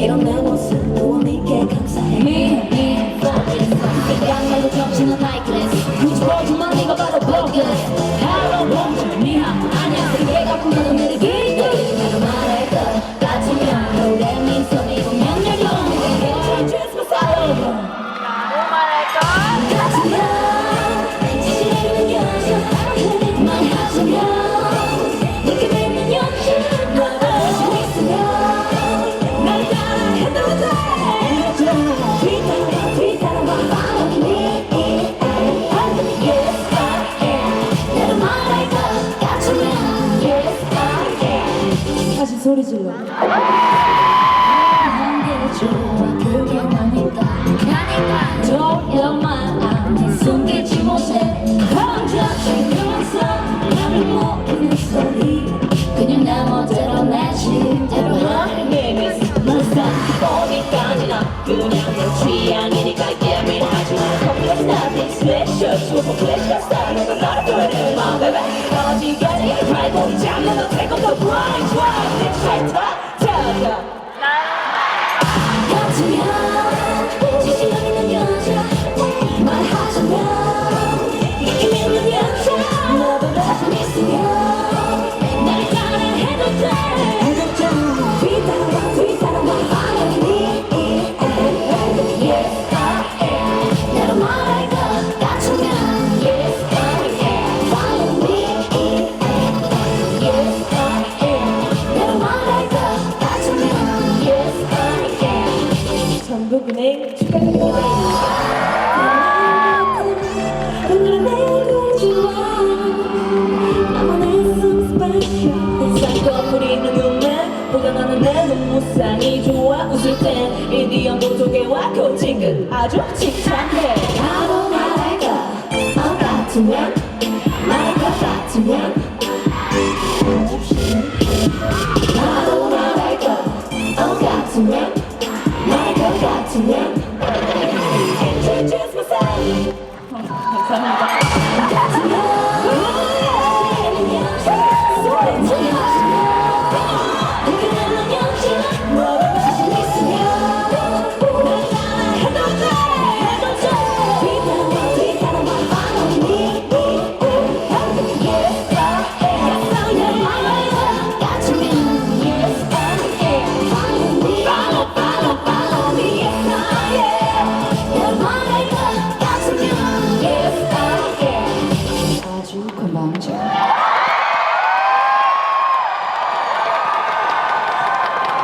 이런 내 모습 너와 내게 감사해 Me, me, for me, for me 겹치는 나이클 소리 질러. 그냥 취향이니까 get rid 하지마 Come on, nothing special, super pleasure 전국은행 축하드립니다. 무쌍이 좋아 웃을 땐 인디언 보조개와 코칭은 아주 칙찬해 나로 말할까 어 같으면 말과 같으면 나로 말할까 어 같으면 one. I can choose myself. 我们